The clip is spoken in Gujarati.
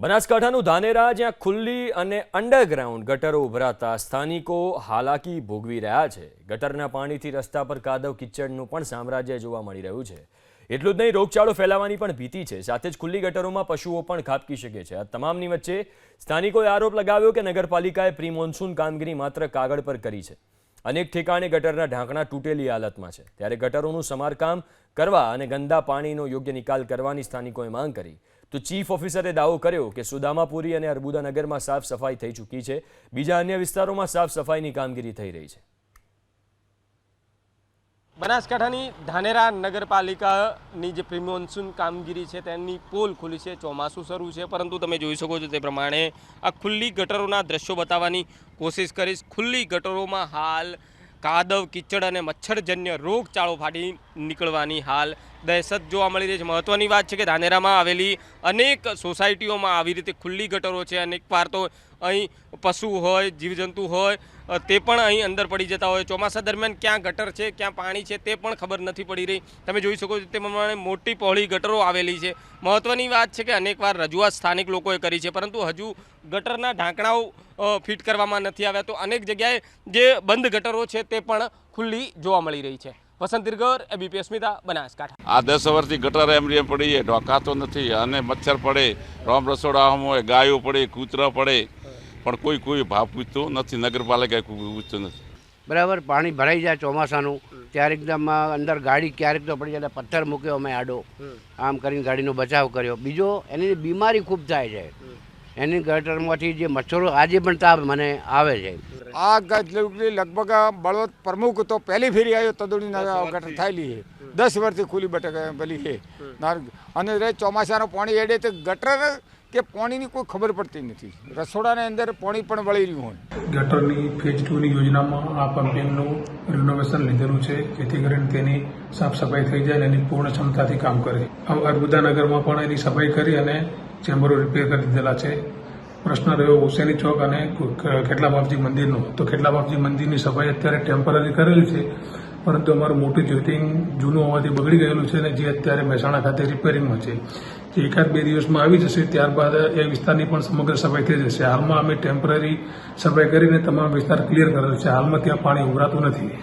બનાસકાંઠાનું ધાનેરા, જ્યાં ખુલ્લી અને અંડરગ્રાઉન્ડ ગટરો ઉભરાતા સ્થાનિકો હાલાકી ભોગવી રહ્યા છે. ગટરના પાણીથી રસ્તા પર કાદવ કિચડનું પણ સામ્રાજ્ય જોવા મળી રહ્યું છે. એટલું જ નહીં, રોગચાળો ફેલાવાની પણ ભીતિ છે. સાથે જ ખુલ્લી ગટરોમાં પશુઓ પણ ખાબકી શકે છે. આ તમામની વચ્ચે સ્થાનિકોએ આરોપ લગાવ્યો કે નગરપાલિકાએ પ્રી મોન્સૂન કામગીરી માત્ર કાગળ પર કરી છે. અનેક ઠેકાણે ગટરના ઢાંકણા તૂટેલી હાલતમાં છે. ત્યારે ગટરોનું સમારકામ કરવા અને ગંદા પાણીનો યોગ્ય નિકાલ કરવાની સ્થાનિકોએ માંગ કરી. તો ચીફ ઓફિસરે દાવો કર્યો કે સુદામાપુરી અને અર્બુદાનગરમાં સાફ સફાઈ થઈ ચૂકી છે. બીજા અન્ય વિસ્તારોમાં સાફ સફાઈની કામગીરી થઈ રહી છે. બનાસકાંઠાની ધાનેરા નગરપાલિકાની જે પ્રી મોન્સૂન કામગીરી છે તેની પોલ ખુલી છે, ચોમાસું શરૂ છે, પરંતુ તમે જોઈ શકો છો તે પ્રમાણે આ ખુલ્લી ગટરોના દ્રશ્યો બતાવવાની કોશિશ કરીશ. ખુલ્લી ગટરોમાં હાલ કાદવ, કિચડ અને મચ્છરજન્ય રોગચાળો ફાટી નીકળવાની હાલ દહેશત જોવા મળી રહી છે. મહત્ત્વની વાત છે કે ધાનેરામાં આવેલી અનેક સોસાયટીઓમાં આવી રીતે ખુલ્લી ગટરો છે. અનેક વાર તો અહીં પશુ હોય, જીવજંતુ હોય તે પણ અહીં અંદર પડી જતા હોય. ચોમાસા દરમિયાન ક્યાં ગટર છે, ક્યાં પાણી છે, તે પણ ખબર નથી પડી રહી. તમે જોઈ શકો છો તે પ્રમાણે મોટી પહોળી ગટરો આવેલી છે. મહત્ત્વની વાત છે કે અનેકવાર રજૂઆત સ્થાનિક લોકોએ કરી છે, પરંતુ હજુ ગટરના ઢાંકણાઓ ફિટ કરવામાં નથી આવ્યા. તો અનેક જગ્યાએ જે બંધ ગટરો છે તે પણ ખુલ્લી જોવા મળી રહી છે. વસંત દિરગર એબીપી અસ્મિતા બનાસકાંઠા. આ દસ વર્ષથી ગટર એમ રેમ પડી છે ઢોકાતો નથી અને મચ્છર પડે રોમ રસોડા હોય ગાયો પડે કૂતરા પડે પણ કોઈ કોઈ ભાવ પૂછતો નથી નગરપાલિકા પૂછતો પૂછતું નથી. બરાબર પાણી ભરાઈ જાય ચોમાસાનું ત્યારે એકદમ અંદર ગાડી ક્યારેક તો પડી જાય પથ્થર મૂક્યો અમે આડો આમ કરીને ગાડીનો બચાવ કર્યો. બીજો એની બીમારી ખૂબ થાય છે. એની ગટરમાંથી જે મચ્છરો આજે પણ તાપ મને આવે છે. આ લગભગ બળવત પ્રમુખ તો પહેલી ફેરી આવ્યો તદુડી અવઘટન થયેલી છે. દસ વર્ષથી ખુલ્લી બટક ભલી છે. અને રે ચોમાસાનું પાણી એડે તો ગટર કે પાણીની કોઈ ખબર પડતી નથી. રસોડાની અંદર પાણી પણ વળી રહ્યું હોય. ગટરની ફેઝ ટુની યોજનામાં આ પમ્પિંગનું રિનોવેશન લીધેલું છે જેથી કરીને તેની સાફ સફાઈ થઈ જાય અને એની પૂર્ણ ક્ષમતાથી કામ કરે. હવે અર્બુદાનગરમાં પણ એની સફાઈ કરી અને ચેમ્બરો રિપેર કરી દીધેલા છે. પ્રશ્ન રહ્યો હુસેની ચોક અને કેટલા બાપજી મંદિરનો. તો કેટલા બાપજી મંદિરની સફાઈ અત્યારે ટેમ્પરરી કરેલી છે. પરંતુ અમારું મોટું જ્યોતિંગ જૂનું હોવાથી બગડી ગયેલું છે અને જે અત્યારે મહેસાણા ખાતે રિપેરિંગમાં છે. જે એકાદ બે દિવસમાં આવી જશે, ત્યારબાદ એ વિસ્તારની પણ સમગ્ર સફાઈ થઈ જશે. હાલમાં અમે ટેમ્પરરી સફાઈ કરીને તમામ વિસ્તાર ક્લિયર કરેલો છે. હાલમાં ત્યાં પાણી ઉભરાતું નથી.